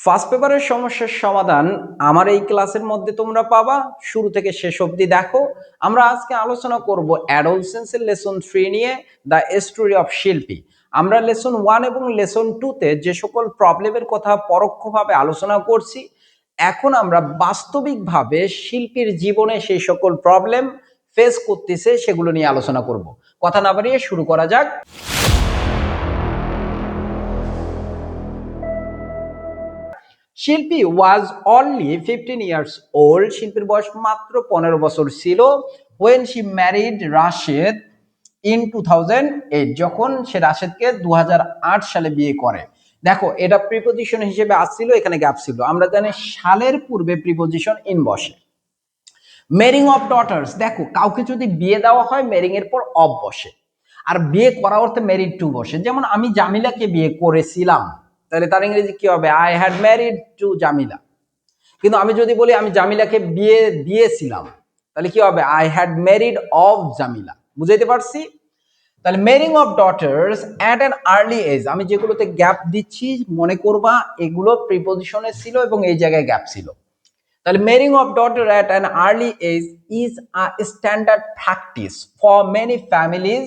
First পেপারের সমস্যার সমাধান আমার এই ক্লাসের মধ্যে তোমরা পাবা। শুরু থেকে শেষ অবধি দেখো। আমরা আজকে আলোচনা করব অ্যাডোলসেন্সের লেসন থ্রি নিয়ে দ্য স্টোরি অফ শিল্পী। আমরা লেসন ওয়ান এবং লেসন টুতে যে সকল প্রবলেমের কথা পরোক্ষভাবে আলোচনা করছি, এখন আমরা বাস্তবিকভাবে শিল্পীর জীবনে সেই সকল প্রবলেম ফেস করতেছে, সেগুলো নিয়ে আলোচনা করব। কথা না বাড়িয়ে শুরু করা যাক। Shilpi was only fifteen years old শিল্পীর বয়স মাত্র পনেরো বছর ছিল। When she married Rashed in two thousand eight যখন সে রাশেদকে দু সালে বিয়ে করে। দেখো, এটা প্রিপোজিশন হিসেবে আসছিল, এখানে গ্যাপ ছিল। আমরা জানি সালের পূর্বে প্রিপোজিশন ইন বসে। মেরিং অফ ডটার্স দেখো, কাউকে যদি বিয়ে দেওয়া হয় মেরিং এর পর অফ বসে। আর বিয়ে করা অর্থে মেরিড টু বসে। যেমন আমি জামিলাকে বিয়ে করেছিলাম। তাহলে তার ইংরেজি কি হবে? I had married to Jamila কিন্তু আমি যদি বলি আমি জামিলাকে বিয়ে দিয়েছিলাম, তাহলে কি হবে? I had married of Jamila বুঝাইতে পারছি? তাহলে marrying of daughters at an early age আমি যেগুলোতে গ্যাপ দিচ্ছি, মনে করবা, এগুলো প্রিপোজিশনে ছিল এবং এই জায়গায় গ্যাপ ছিল। তাহলে marrying of daughter at an early age is a standard practice for many families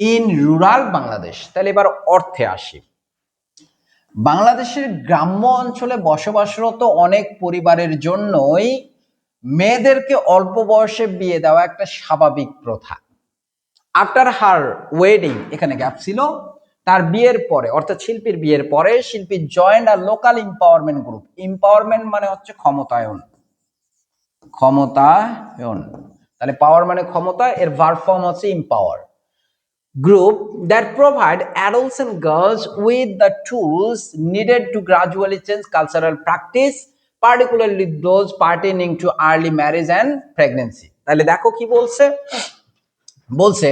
in rural Bangladesh তাহলে এবার অর্থে আসি। বাংলাদেশের গ্রাম্য অঞ্চলে বসবাসরত অনেক পরিবারের জন্যই মেয়েদেরকে অল্প বয়সে বিয়ে দেওয়া একটা স্বাভাবিক প্রথা। আফটার হার ওয়েডিং এখানে গ্যাপ ছিল। তার বিয়ের পরে, অর্থাৎ শিল্পীর বিয়ের পরে, শিল্পী জয়েন্ট আর লোকাল এম্পাওয়ারমেন্ট গ্রুপ এম্পাওয়ারমেন্ট মানে হচ্ছে ক্ষমতায়ন। ক্ষমতায়ন। তাহলে পাওয়ার মানে ক্ষমতা, এর ভার ফর্ম হচ্ছে empower group that provide adults and girls with the tools needed to gradually change cultural practice, particularly those pertaining to early marriage and pregnancy. তাহলে দেখো কি বলছে বলছে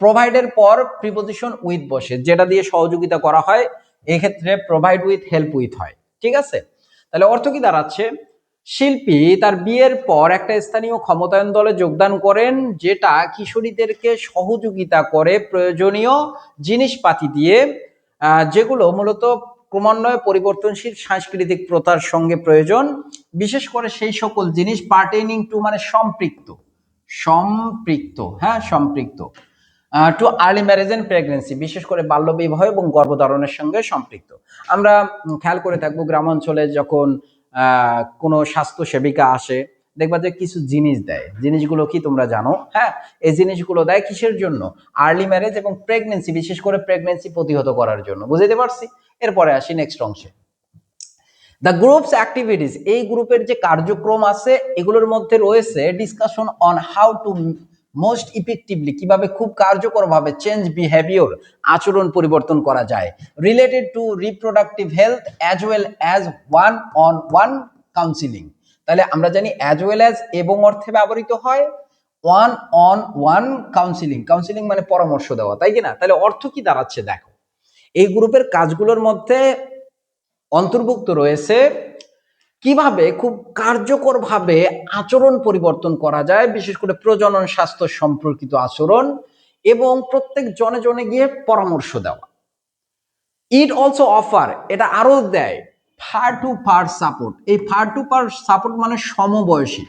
প্রোভাইডের পর প্রিপোজিশন উইথ বসে যেটা দিয়ে সহযোগিতা করা হয় এক্ষেত্রে প্রোভাইড উইথ হেল্প উইথ হয় ঠিক আছে তাহলে অর্থ কি দাঁড়াচ্ছে শিল্পী তার বিয়ের পর একটা স্থানীয় ক্ষমতায়ন দলে যোগদান করেন, যেটা কিশোরীদেরকে সহযোগিতা করে প্রয়োজনীয় জিনিসপাতি দিয়ে যেগুলো মূলত ক্রমান্বয়ে পরিবর্তনশীল সাংস্কৃতিক প্রথার সঙ্গে প্রয়োজন। বিশেষ করে সেই সকল জিনিস পার্টেনিং টু মানে সম্পৃক্ত। সম্পৃক্ত হ্যাঁ সম্পৃক্ত। To early marriage and pregnancy বিশেষ করে বাল্যবিবাহ এবং গর্ভধারণের সঙ্গে সম্পৃক্ত। আমরা খেয়াল করে থাকব গ্রামাঞ্চলে যখন কোনো স্বাস্থ্য সেবিকা আসে, দেখবা যে কিছু জিনিস দেয়। জিনিসগুলো কি তোমরা জানো? হ্যাঁ এই জিনিসগুলো দেয় কিসের জন্য? আর্লি ম্যারেজ এবং প্রেগনেন্সি বিশেষ করে প্রেগনেন্সি প্রতিহত করার জন্য। বুঝতে পারছি? এরপরে আসি নেক্সট অংশে। দ্য গ্রুপস অ্যাক্টিভিটিস এই গ্রুপের যে কার্যক্রম আছে, এগুলোর মধ্যে রয়েছে discussion on how to most effectively কীভাবে খুব কার্যকরভাবে চেঞ্জ বিহেভিয়র আচরণ পরিবর্তন করা যায় related to reproductive health as well as one on one counselling তাহলে আমরা জানি অ্যাজ ওয়েল অ্যাজ এবং অর্থে ব্যবহৃত হয় one on one counselling counselling মানে পরামর্শ দেওয়া, তাই কি না তাহলে অর্থ কি দাঁড়াচ্ছে? দেখো, এই গ্রুপের কাজগুলোর মধ্যে অন্তর্ভুক্ত রয়েছে কীভাবে খুব কার্যকরভাবে আচরণ পরিবর্তন করা যায়, বিশেষ করে প্রজনন স্বাস্থ্য সম্পর্কিত আচরণ এবং প্রত্যেক জনে জনে গিয়ে পরামর্শ দেওয়া। ইট অলসো অফার এটা আরও দেয় ফার টু ফার সাপোর্ট এই ফার টু ফার সাপোর্ট মানে সমবয়সী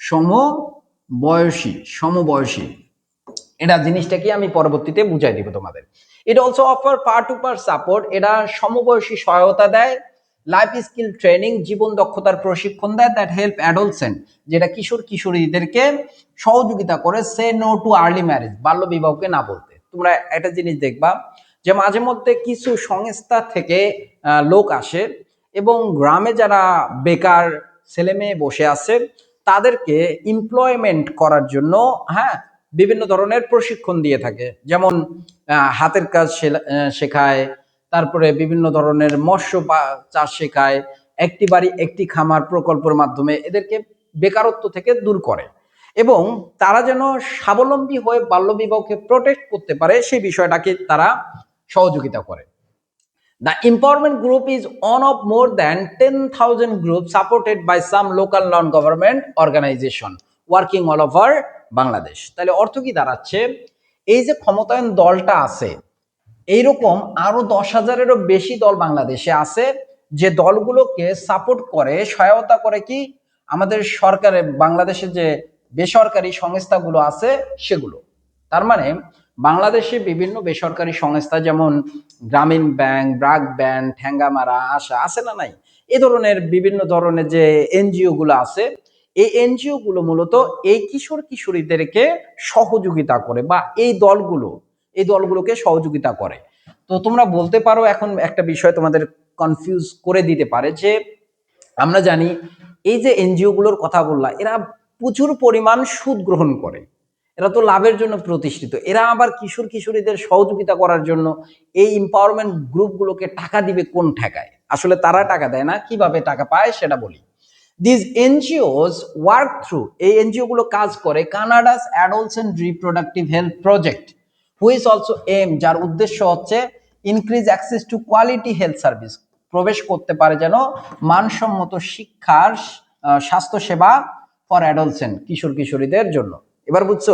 সমবয়সী সমবয়সী। এটা জিনিসটা কি আমি পরবর্তীতে বুঝাই দিব তোমাদের। It also offer peer to peer support এটা সমবয়সী সহায়তা দেয় লাইফ স্কিল ট্রেনিং জীবন দক্ষতার প্রশিক্ষণ দেয় দ্যাট হেল্প অ্যাডলসেন্ট যেটা কিশোর কিশোরীদেরকে সহযোগিতা করে say no to early marriage বাল্য বিবাহকে না বলতে। তোমরা একটা জিনিস দেখবা, যে মাঝে মধ্যে কিছু সংস্থা থেকে লোক আসে এবং গ্রামে যারা বেকার ছেলে মেয়ে বসে আছে, তাদেরকে এমপ্লয়মেন্ট করার জন্য হ্যাঁ বিভিন্ন ধরনের প্রশিক্ষণ দিয়ে থাকে। যেমন হাতের কাজ শেখায় তারপরে বিভিন্ন ধরনের মৎস্য চাষ শেখায় একটি বাড়ি একটি খামার প্রকল্পের মাধ্যমে এদেরকে বেকারত্ব থেকে দূর করে। এবং তারা যেন স্বাবলম্বী হয়ে বাল্যবিবাহকে প্রোটেক্ট করতে পারে সেই বিষয়টাকে তারা সহযোগিতা করে। The group is is of more more than 10,000 groups supported by some local non government organization working all over Bangladesh তাহলে অর্থ কি দাঁড়াচ্ছে? এই যে ক্ষমতায়ন দলটা আছে এইরকম আরও দশ হাজারেরও বেশি দল বাংলাদেশে আছে যে দলগুলোকে সাপোর্ট করে, সহায়তা করে কি আমাদের সরকারে, বাংলাদেশে যে বেসরকারি সংস্থাগুলো আছে সেগুলো। তার মানে বাংলাদেশে বিভিন্ন বেসরকারি সংস্থা যেমন গ্রামীণ ব্যাংক, ব্রাক ব্যাংক ঠ্যাঙ্গামারা আশা, আছে না নাই? এ ধরনের বিভিন্ন ধরনের যে এনজিও গুলো আছে, এই এনজিও গুলো মূলত এই কিশোর কিশোরীদেরকে সহযোগিতা করে বা এই দলগুলো এই দলগুলোকে সহযোগিতা করে। তো তোমরা বলতে পারো এখন একটা বিষয় তোমাদের কনফিউজ করে দিতে পারে যে, আমরা জানি এই যে এনজিও গুলোর কথা বললাম এরা প্রচুর পরিমাণ সুদ গ্রহণ করে। এরা তো লাভের জন্য প্রতিষ্ঠিত। এরা আবার কিশোর কিশোরীদের সহযোগিতা করার জন্য এই এম্পাওয়ারমেন্ট গ্রুপগুলোকে টাকা দিবে কোন ঠেকায়? আসলে তারা টাকা দেয় না, কীভাবে টাকা পায় সেটা বলি। দিস এনজিওস ওয়ার্ক থ্রু এই এনজিও গুলো কাজ করে Canada's adults and reproductive health project which is also aim যার উদ্দেশ্য হচ্ছে increase access to quality health service প্রবেশ করতে পারে যেন মানসম্মত শিক্ষার স্বাস্থ্যসেবা ফর অ্যাডাল্টসেন কিশোর কিশোরীদের জন্য। এবার বুঝছ,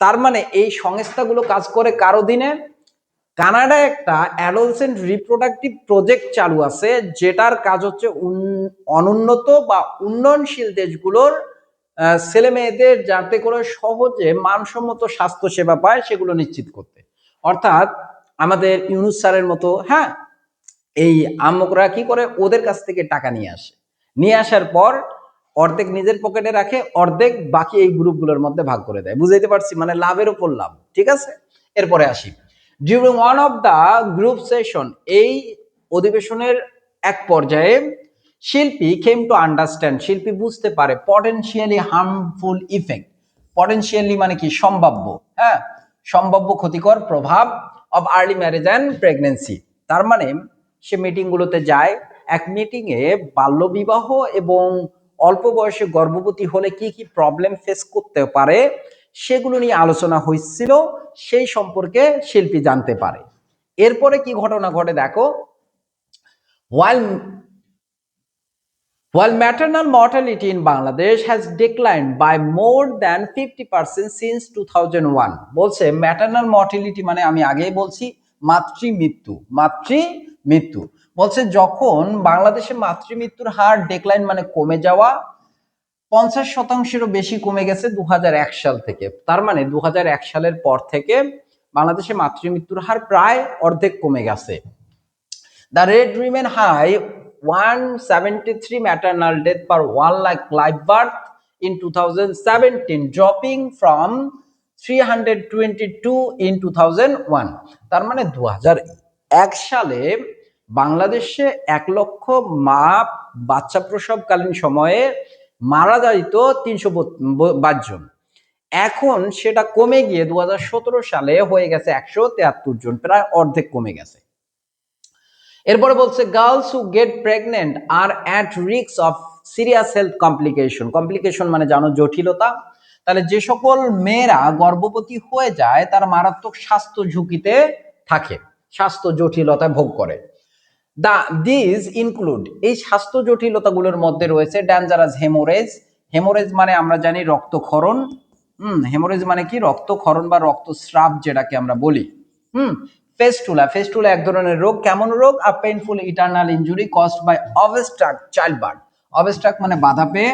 তার মানে এই সংস্থাগুলো কাজ করে কার অধীনে কানাডায় একটা অ্যাডোলসেন্ট রিপ্রোডাক্টিভ প্রজেক্ট চালু আছে, যেটার কাজ হচ্ছে অনুন্নত বা উন্নয়নশীল দেশগুলোর ছেলে মেয়েদের যাতে করে সহজে মানসম্মত স্বাস্থ্য সেবা পায়, সেগুলো নিশ্চিত করতে। অর্থাৎ আমাদের ইউনুস স্যারের মতো হ্যাঁ এই আমকরা কি করে? ওদের কাছ থেকে টাকা নিয়ে আসে। নিয়ে আসার পর অর্ধেক নিজের পকেটে রাখে, অর্ধেক বাকি এই গ্রুপগুলোর মধ্যে ভাগ করে দেয়। বুঝাইতে পারছি? মানে লাভের উপর লাভ। ঠিক আছে? এরপরে আসি। During one of the group session এই অধিবেশনের এক পর্যায়ে শিল্পী কেম টু আন্ডারস্ট্যান্ড শিল্পী বুঝতে পারে পটেনশিয়ালি হার্মফুল ইফেক্ট পটেনশিয়ালি মানে কি? সম্ভাব্য হ্যাঁ? সম্ভাব্য ক্ষতিকর প্রভাব of early marriage and pregnancy তার মানে সে মিটিংগুলোতে যায়, এক মিটিংয়ে বাল্যবিবাহ এবং অল্প বয়সে গর্ভবতী হলে কি কি প্রবলেম ফেস করতে পারে, সেগুলো নিয়ে আলোচনা হয়েছিল, সেই সম্পর্কে শিল্পী জানতে পারে। এরপরে কি ঘটনা ঘটে দেখো? While while maternal mortality in Bangladesh has declined by more than 50% since 2001 বলছে maternal mortality মানে আমি আগেই বলছি মাতৃ মৃত্যু মাতৃ মৃত্যু। বলছে যখন বাংলাদেশে মাতৃ মৃত্যুর হার ডেক্লাইন মানে কমে যাওয়া, পঞ্চাশ শতাংশেরও বেশি কমে গেছে দু হাজার এক সাল থেকে। তার মানে দু হাজার এক সালের পর থেকে বাংলাদেশে মাতৃমৃত্যুর হার প্রায় অর্ধেক কমে গেছে। The rate remain high 173 maternal death per 1 lakh live birth in 2017 dropping from 322 in 2001 তার মানে 2001 সালে বাংলাদেশে এক লক্ষ মা বাচ্চা প্রসবকালীন সময়ে মারা যাইত তিনশো বাইশ জন। এখন সেটা কমে গিয়ে দু হাজার সতেরো সালে হয়ে গেছে একশো জন, প্রায় অর্ধেক কমে গেছে। এরপরে বলছে girls who get pregnant are at risk of serious health complication complication মানে জানো, জটিলতা। তাহলে যে সকল মেয়েরা গর্ভবতী হয়ে যায়, তার মারাত্মক স্বাস্থ্য ঝুঁকিতে থাকে, স্বাস্থ্য জটিলতা ভোগ করে। দা দিস ইনক্লুড এই স্বাস্থ্য জটিলতাগুলোর মধ্যে রয়েছে ড্যাঞ্জারাস হেমোরেজ হেমোরেজ মানে আমরা জানি রক্তক্ষরণ। হুম হেমোরেজ মানে কি? রক্তক্ষরণ বা রক্তস্রাব যেটাকে আমরা বলি। হুম ফেস্টুলা। ফেস্টুলা এক ধরনের রোগ, কেমন রোগ? A painful eternal injury caused by obstruct child birth obstruct মানে বাধা পেয়ে।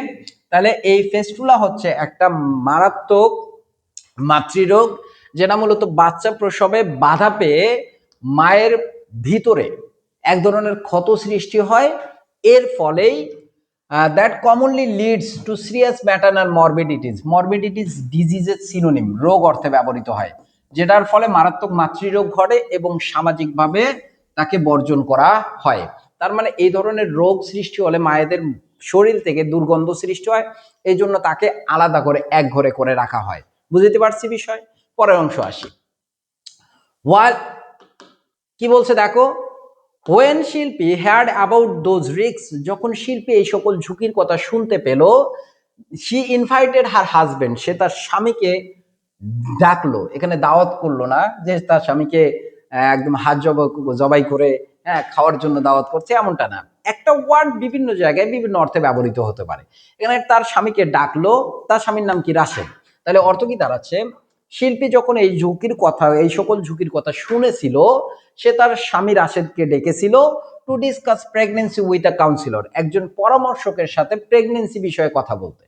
তাহলে এই ফেস্টুলা হচ্ছে একটা মারাত্মক মাতৃরোগ, যেটা মূলত বাচ্চা প্রসবে বাধা পেয়ে মায়ের ভিতরে এক ধরনের ক্ষত সৃষ্টি হয়। এর ফলেই that commonly leads to serious maternal morbidities morbidities ডিজিজের synonym রোগ অর্থে ব্যবহৃত হয়। যেটার ফলে মারাত্মক মাতৃরোগ ঘটে এবং সামাজিকভাবে তাকে বর্জন করা হয়। তার মানে এই ধরনের রোগ সৃষ্টি হলে মায়েদের শরীর থেকে দুর্গন্ধ সৃষ্টি হয় এই জন্য তাকে আলাদা করে এক ঘরে করে রাখা হয়। বুঝতে পারছি বিষয়? পরের অংশ আসি। ওয়াল কি বলছে দেখো? হোয়েন শিল্পী হ্যাড অ্যাবাউট দোজ রিক্স যখন শিল্পী এই সকল ঝুঁকির কথা শুনতে পেল শি ইনভাইটেড হার হাজবেন্ড সে তার স্বামীকে ডাকলো, এখানে দাওয়াত করল না যে তার স্বামীকে একদম হাত জবাই করে হ্যাঁ খাওয়ার জন্য দাওয়াত করছে এমনটা না। একটা ওয়ার্ড বিভিন্ন জায়গায় বিভিন্ন অর্থে ব্যবহৃত হতে পারে। এখানে তার স্বামীকে ডাকলো, তার স্বামীর নাম কি? রাশেদ তাহলে অর্থ কি দাঁড়াচ্ছে শিল্পী যখন এই ঝুঁকির কথা, এই সকল ঝুঁকির কথা শুনেছিল, সে তার স্বামী রাশেদকে ডেকেছিল to discuss pregnancy with a counsellor একজন পরামর্শকের সাথে প্রেগনেন্সি বিষয়ে কথা বলতে।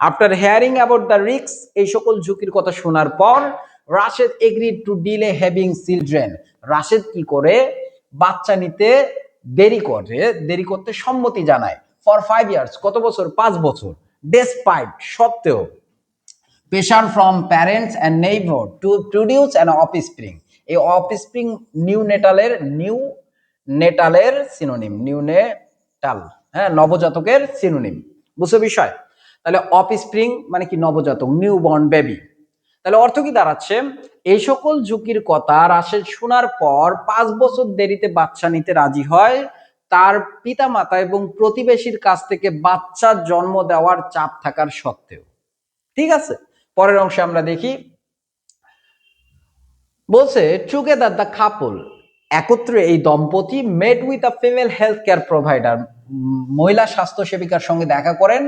আফটার হেয়ারিং অ্যাবাউট দ্য রিক্স এই সকল ঝুঁকির কথা শোনার পর Rashed agree to delay having children Rashed কি করে? বাচ্চা নিতে দেরি করে, দেরি করতে সম্মতি জানায়। ফর ফাইভ ইয়ার্স কত বছর? পাঁচ বছর। ডেসপাইট সত্ত্বেও pressure from parents and neighbour to produce an offspring এই অফস্প্রিং নিউ নেটালের নিউ নেটালের সিনোনিম নিউ নেটাল হ্যাঁ নবজাতকের সিনোনিম বুঝছ বিষয়? তাহলে অফস্প্রিং মানে কি নবজাতক নিউ বর্ন বেবি তাহলে অর্থ কি দাঁড়াচ্ছে? এই সকল ঝুঁকির কথা রাশেদ শোনার পর পাঁচ বছর দেরিতে বাচ্চা নিতে রাজি হয়। তার পিতা মাতা এবং প্রতিবেশীর কাছ থেকে বাচ্চার জন্ম দেওয়ার চাপ থাকার সত্ত্বেও। ঠিক আছে? পরের অংশে আমরা দেখি। বলছে টুগেদার দ্য কাপল একত্রে এই দম্পতি met with a female health care provider মহিলা স্বাস্থ্য সেবিকার সঙ্গে দেখা করেন।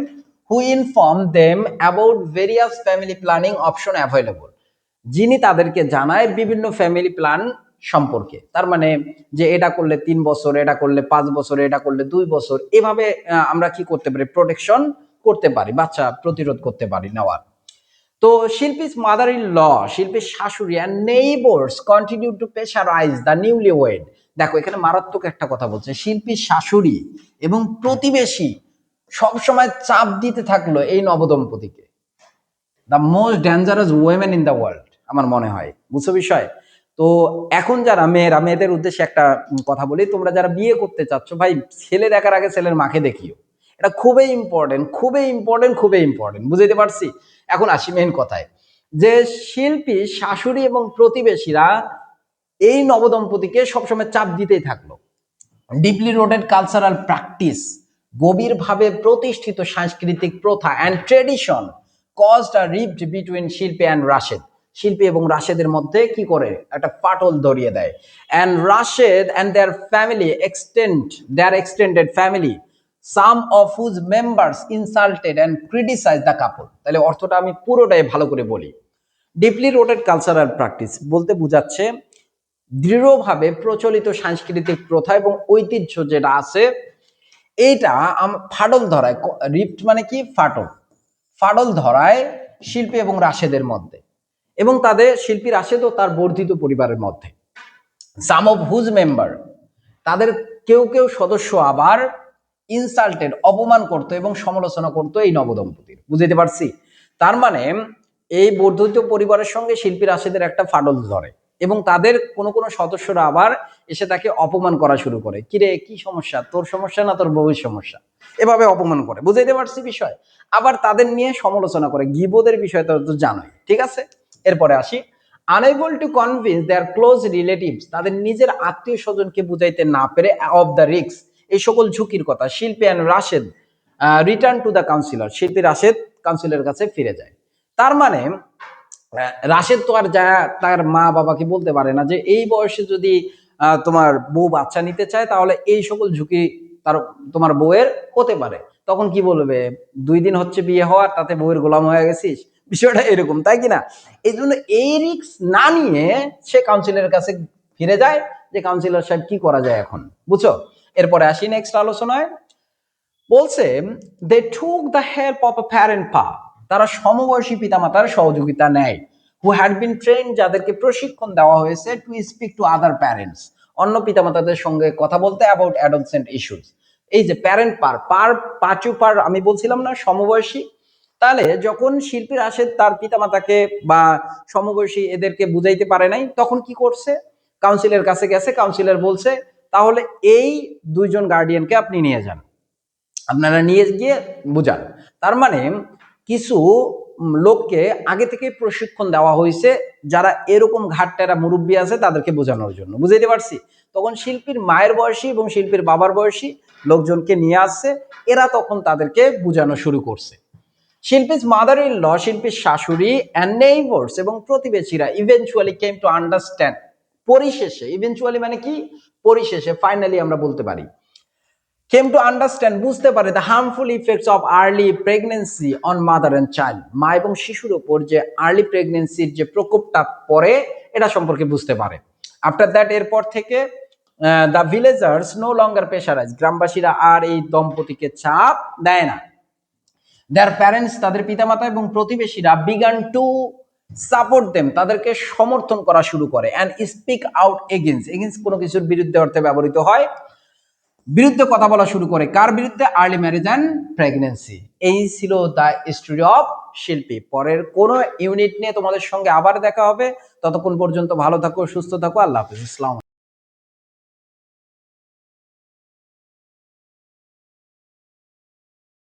Who inform them about various family planning option available যিনি তাদেরকে জানায় বিভিন্ন ফ্যামিলি প্ল্যান সম্পর্কে। তার মানে যে এটা করলে তিন বছর, এটা করলে পাঁচ বছর, এটা করলে দুই বছর, এভাবে আমরা কি করতে পারি? প্রোটেকশন করতে পারি, বাচ্চা প্রতিরোধ করতে পারি নেওয়ার। তো শিল্পীস মাদার ইন ল শিল্পীর শাশুড়ি and neighbours continue to pressurise the newly wed দেখো, এখানে মারাত্মক একটা কথা বলছে। শিল্পীর শাশুড়ি এবং প্রতিবেশী সবসময় চাপ দিতে থাকল এই নবদম্পতিকে। The most dangerous women in the world আমার মনে হয়। বুঝছ বিষয়? তো এখন যারা মেয়েরা, মেয়েদের উদ্দেশ্যে একটা কথা বলি, তোমরা যারা বিয়ে করতে চাচ্ছ, ভাই, ছেলে দেখার আগে ছেলের মাকে দেখিও। এটা খুবই ইম্পর্টেন্ট খুবই ইম্পর্টেন্ট খুবই ইম্পর্টেন্ট বুঝাইতে পারছি? এখন আসি মেন কথায়। যে শিল্পী, শাশুড়ি এবং প্রতিবেশীরা এই নবদম্পতিকে সবসময় চাপ দিতেই থাকল। ডিপলি রোডেড কালচারাল প্র্যাকটিস গভীরভাবে প্রতিষ্ঠিত সাংস্কৃতিক প্রথা and tradition caused a rift between Shilpi and Rashed Shilpi এবং রাশেদের মধ্যে কি করে? একটা ফাটল ধরিয়ে দেয়। And Rashed and their family extend their extended family some of whose members insulted and criticise the couple তাহলে অর্থটা আমি পুরোটাই ভালো করে বলি। ডিপলি রোটেড কালচারাল প্র্যাকটিস বলতে বোঝাচ্ছে দৃঢ়ভাবে প্রচলিত সাংস্কৃতিক প্রথা এবং ঐতিহ্য যেটা আছে এইটা ফাটল ধরায় রিফট মানে কি? ফাটল। ফাটল ধরায় শিল্পী এবং রাশেদের মধ্যে এবং তাদের শিল্পী রাশেদ ও তার বর্ধিত পরিবারের মধ্যে। সাম অফ হুজ মেম্বার, তাদের কেউ কেউ সদস্য আবার ইনসাল্টেড, অপমান করতো এবং সমালোচনা করতো এই নবদম্পতির। বুঝতে পারছি? তার মানে এই বর্ধিত পরিবারের সঙ্গে শিল্পী রাশেদের একটা ফাটল ধরে। এবং তাদের কোনো কোনো সদস্যরা আবার এসে তাকে অপমান করা শুরু করে। কিরে, কি সমস্যা? তোর সমস্যা না তোর বউয়ের সমস্যা? এভাবে অপমান করে। বুঝাইতে পারছি বিষয়? আবার তাদের নিয়ে সমালোচনা করে। গিবোদের বিষয় তো তো জানোই, ঠিক আছে? এরপরে আসি। Unable to convince their close relatives তাদের নিজের আত্মীয় স্বজনকে বুঝাইতে না পেরে অফ দ্য রিক্স এই সকল ঝুঁকির কথা Shilpi and Rashed return to the counsellor Shilpi Rashed কাউন্সিলরের কাছে ফিরে যায়। তার মানে রাশেদ তো আর যা তার মা বাবাকে বলতে পারে না যে এই বয়সে যদি তোমার বউ বাচ্চা নিতে চায়, তাহলে এই সকল ঝুঁকি তার, তোমার বউয়ের হতে পারে। তখন কি বলবে? দুই দিন হচ্ছে বিয়ে হওয়ার, তাতে বউয়ের গোলাম হয়ে গেছিস? বিষয়টা এরকম, তাই কিনা? এই জন্য এই রিক্স না নিয়ে সে কাউন্সিলের কাছে ফিরে যায়, যে কাউন্সিলর সাহেব কি করা যায় এখন? বুঝছ? এরপরে আসি নেক্সট আলোচনায়। বলছে they took the help of a parent পা তারা সমবয়সী পিতামাতার সহযোগিতা নেয়। হু হ্যাড বিন ট্রেন যাদেরকে প্রশিক্ষণ দেওয়া হয়েছে to speak to other parents অন্য পিতামাতাদের সঙ্গে কথা বলতে অ্যাবাউট অ্যাডলসেন্ট ইস্যুস এই যে প্যারেন্ট পার পার পাচু পার আমি বলছিলাম না, সমবয়সী। তাহলে যখন শিল্পীর আসে তার পিতামাতাকে বা সমবয়সী এদেরকে বুঝাইতে পারে নাই, তখন কি করছে? কাউন্সিলের কাছে গেছে কাউন্সিলর বলছে, তাহলে এই দুইজন গার্ডিয়ানকে আপনি নিয়ে যান। আপনারা নিয়ে গিয়ে বুঝান। তার মানে কিছু লোককে আগে থেকে প্রশিক্ষণ দেওয়া হয়েছে, যারা এরকম ঘাটটেরা মুরব্বী আছে তাদেরকে বোঝানোর জন্য। বুঝাইতে পারছি? তখন শিল্পীর মায়ের বয়সী এবং শিল্পীর বাবার বয়সী লোকজনকে নিয়ে আসছে, এরা তখন তাদেরকে বোঝানো শুরু করছে। শিল্পীর মাদার ইন ল শিল্পীর শাশুড়ি অ্যান্ড নেইবার্স এবং প্রতিবেশীরা ইভেনচুয়ালি কেম টু আন্ডারস্ট্যান্ড পরিশেষে ইভেনচুয়ালি মানে কি? পরিশেষে ফাইনালি আমরা বলতে পারি। কেম টু আন্ডারস্ট্যান্ড বুঝতে পারে the harmful effects of early pregnancy on mother and child মা এবং শিশুর ওপর যে আর্লি প্রেগনেন্সির যে প্রকোপটা পড়ে, এটা সম্পর্কে বুঝতে পারে। আফটার দ্যাট এরপর থেকে the villagers no longer pressurise গ্রামবাসীরা আর এই দম্পতিকে চাপ দেয় না। দেয়ার প্যারেন্টস তাদের পিতামাতা এবং প্রতিবেশীরা বিগান টু সাপোর্ট দেম তাদেরকে সমর্থন করা শুরু করে। And speak out against against কোনো কিছুর বিরুদ্ধে অর্থে ব্যবহৃত হয়। বিরুদ্ধে কথা বলা শুরু করে। কার বিরুদ্ধে? Early marriage and pregnancy. এই ছিল দ্য স্টোরি অফ শিল্পী। পরের কোন ইউনিট নিয়ে তোমাদের সঙ্গে আবার দেখা হবে। ততক্ষণ পর্যন্ত ভালো থাকো, সুস্থ থাকো। আল্লাহ হাফিজ। ইসলাম